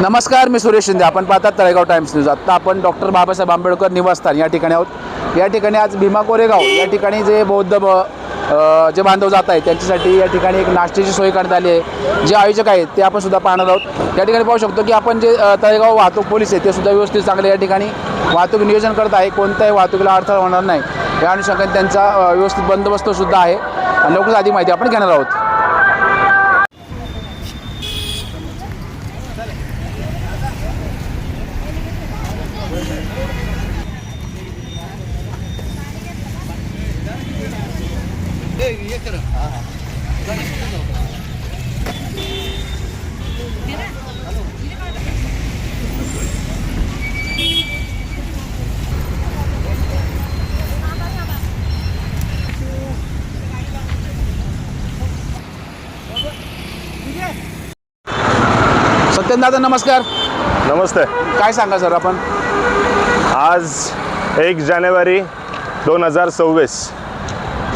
नमस्कार मी सुरेश शिंदे. आपण पाहतात तळेगाव टाइम्स न्यूज. आत्ता आपण डॉक्टर बाबासाहेब आंबेडकर निवासस्थान या ठिकाणी आहोत. या ठिकाणी आज भीमा कोरेगाव या ठिकाणी जे बौद्ध ब जे बांधव जात आहेत त्यांच्यासाठी या ठिकाणी एक नाश्त्याची सोय करण्यात आली आहे. जे आयोजक आहेत ते आपण सुद्धा पाहणार आहोत. या ठिकाणी पाहू शकतो की आपण जे तळेगाव वाहतूक पोलीस आहे ते सुद्धा व्यवस्थित चांगले या ठिकाणी वाहतूक नियोजन करत आहे. कोणत्याही वाहतुकीला अडथळा होणार नाही. या अनुषंगाने त्यांचा व्यवस्थित बंदोबस्त सुद्धा आहे. लवकरच अधिक माहिती आपण घेणार आहोत. सत्यन दादा नमस्कार. नमस्ते. काय सांगा सर आपण? आज एक जानेवारी दोन हजार सव्वीस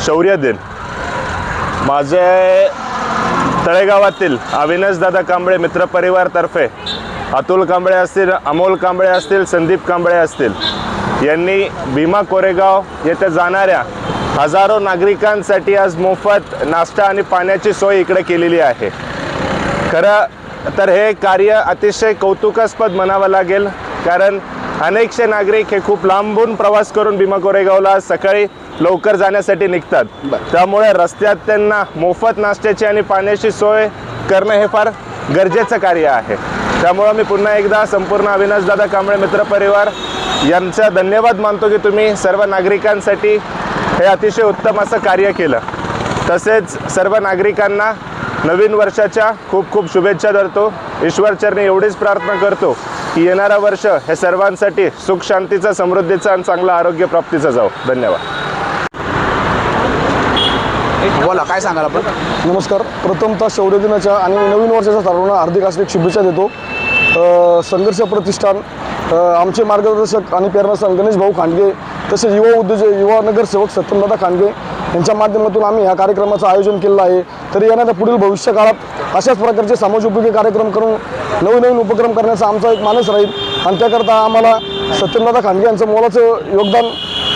शौर्य दिन. माझे तळेगावातील अविनाशदादा कांबळे मित्रपरिवारतर्फे अतुल कांबळे असतील अमोल कांबळे असतील संदीप कांबळे असतील यांनी भीमा कोरेगाव येथे जाणाऱ्या हजारो नागरिकांसाठी आज मोफत नाश्ता आणि पाण्याची सोय इकडे केलेली आहे. खरं तर हे कार्य अतिशय कौतुकास्पद म्हणावं लागेल कारण अनेकशे नागरिक हे खूप लांबून प्रवास करून भीमा कोरेगावला सकाळी लवकर जाण्यासाठी निघतात. त्यामुळे रस्त्यात त्यांना मोफत नाश्त्याची आणि पाण्याची सोय करणं हे फार गरजेचं कार्य आहे. त्यामुळं मी पुन्हा एकदा संपूर्ण अविनाशदादा कांबळे मित्रपरिवार यांचा धन्यवाद मानतो की तुम्ही सर्व नागरिकांसाठी हे अतिशय उत्तम असं कार्य केलं. तसेच सर्व नागरिकांना नवीन वर्षाच्या खूप खूप शुभेच्छा धरतो. ईश्वरचरणी एवढीच प्रार्थना करतो. की येणारं वर्ष हे सर्वांसाठी सुख शांतीचं समृद्धीचं आणि चांगलं आरोग्य प्राप्तीचं जाऊ धन्यवाद. बोला काय सांगाल आपण? नमस्कार. प्रथमतः शौर्य दिनाच्या आणि नवीन वर्षाच्या सर्वांना हार्दिक हार्दिक शुभेच्छा देतो. संघर्ष प्रतिष्ठान आमचे मार्गदर्शक आणि प्रेरणास्थान गणेश भाऊ खांडगे तसेच युवा उद्योजक युवा नगरसेवक सत्यमदादा खांडगे यांच्या माध्यमातून आम्ही ह्या कार्यक्रमाचं आयोजन केलं आहे. तरी येणाऱ्या पुढील भविष्य काळात अशाच प्रकारचे समाजोपयोगी कार्यक्रम करून नवनवीन उपक्रम करण्याचा आमचा एक मानस राहील. आणि त्याकरता आम्हाला सत्यमदादा खांडगे यांचं मोलाचं योगदान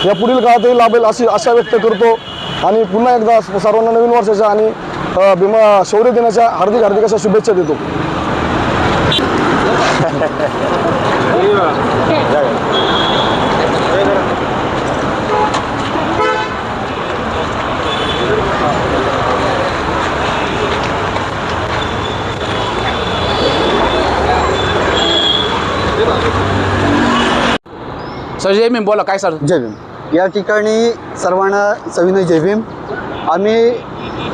या पुढील काळातही लाभेल अशी आशा व्यक्त करतो. आणि पुन्हा एकदा सर्वांना नवीन वर्षाच्या आणि भीमा शौर्य दिनाच्या हार्दिक हार्दिक अशा शुभेच्छा देतो. सर जय मी बोला काय सर? जय भीम. या ठिकाणी सर्वांना सविनय जय भीम. आम्ही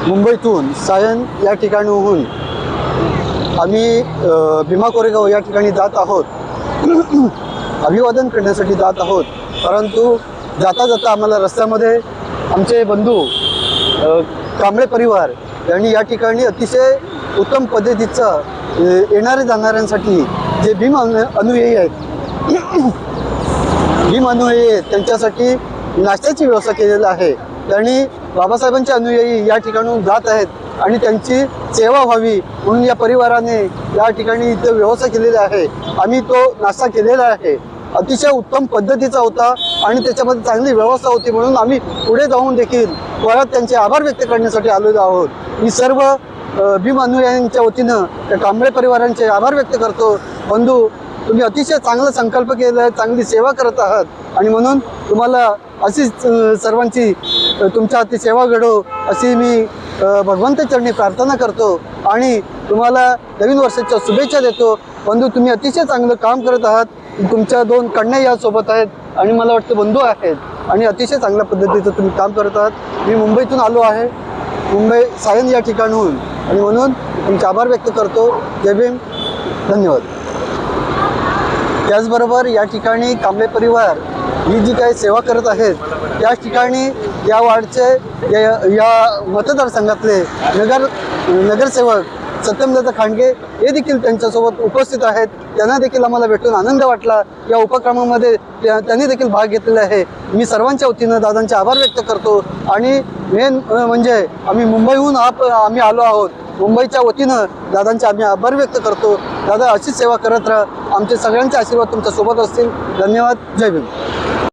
मुंबईतून सायन या ठिकाणीहून आम्ही भीमा कोरेगाव या ठिकाणी जात आहोत. अभिवादन करण्यासाठी जात आहोत. परंतु जाता जाता आम्हाला रस्त्यामध्ये आमचे बंधू कांबळे परिवार यांनी या ठिकाणी अतिशय उत्तम पद्धतीचं येणाऱ्या जाणाऱ्यांसाठी जे भीम अनु अनुयायी आहेत. भीम अनुयायी त्यांच्यासाठी नाश्त्याची व्यवस्था केलेली आहे. त्यांनी बाबासाहेबांचे अनुयायी या ठिकाणून जात आहेत आणि त्यांची सेवा व्हावी म्हणून या परिवाराने या ठिकाणी इथं व्यवस्था केलेली आहे. आम्ही तो नाश्ता केलेला आहे. अतिशय उत्तम पद्धतीचा होता आणि त्याच्यामध्ये चांगली व्यवस्था होती म्हणून आम्ही पुढे जाऊन देखील परत त्यांचे आभार व्यक्त करण्यासाठी आलेलो आहोत. मी सर्व अ, भीम अनुयायांच्या वतीनं त्या कांबळे परिवारांचे आभार व्यक्त करतो. बंधू तुम्ही अतिशय चांगला संकल्प केला आहे चांगली सेवा करत आहात. आणि म्हणून तुम्हाला अशीच सर्वांची तुमच्या हाती सेवा घडो अशी मी भगवंत चरणी प्रार्थना करतो. आणि तुम्हाला नवीन वर्षाच्या शुभेच्छा देतो. बंधू तुम्ही अतिशय चांगलं काम करत आहात. तुमच्या दोन कन्या यासोबत आहेत आणि मला वाटतं बंधू आहेत. आणि अतिशय चांगल्या पद्धतीचं तुम्ही काम करत आहात. मी मुंबईतून आलो आहे. मुंबई सायन या ठिकाणहून. आणि म्हणून तुमचे आभार व्यक्त करतो. जय भीम. धन्यवाद. त्याचबरोबर या ठिकाणी कांबळे परिवार ही जी काही सेवा करत आहेत त्या ठिकाणी या वार्डचे या या मतदारसंघातले नगर नगरसेवक सत्यमदादा खांडगे हे देखील त्यांच्यासोबत उपस्थित आहेत. त्यांना देखील आम्हाला भेटून आनंद वाटला. या उपक्रमामध्ये त्या- त्यांनी देखील भाग घेतलेला आहे. मी सर्वांच्या वतीनं दादांचे आभार व्यक्त करतो. आणि मेन म्हणजे आम्ही मुंबईहून आप आम्ही आलो आहोत. मुंबईच्या वतीनं दादांचे आम्ही आभार व्यक्त करतो. दादा अशीच सेवा करत राहा. आमचे सगळ्यांचे आशीर्वाद तुमच्यासोबत असतील. धन्यवाद. जय भीम.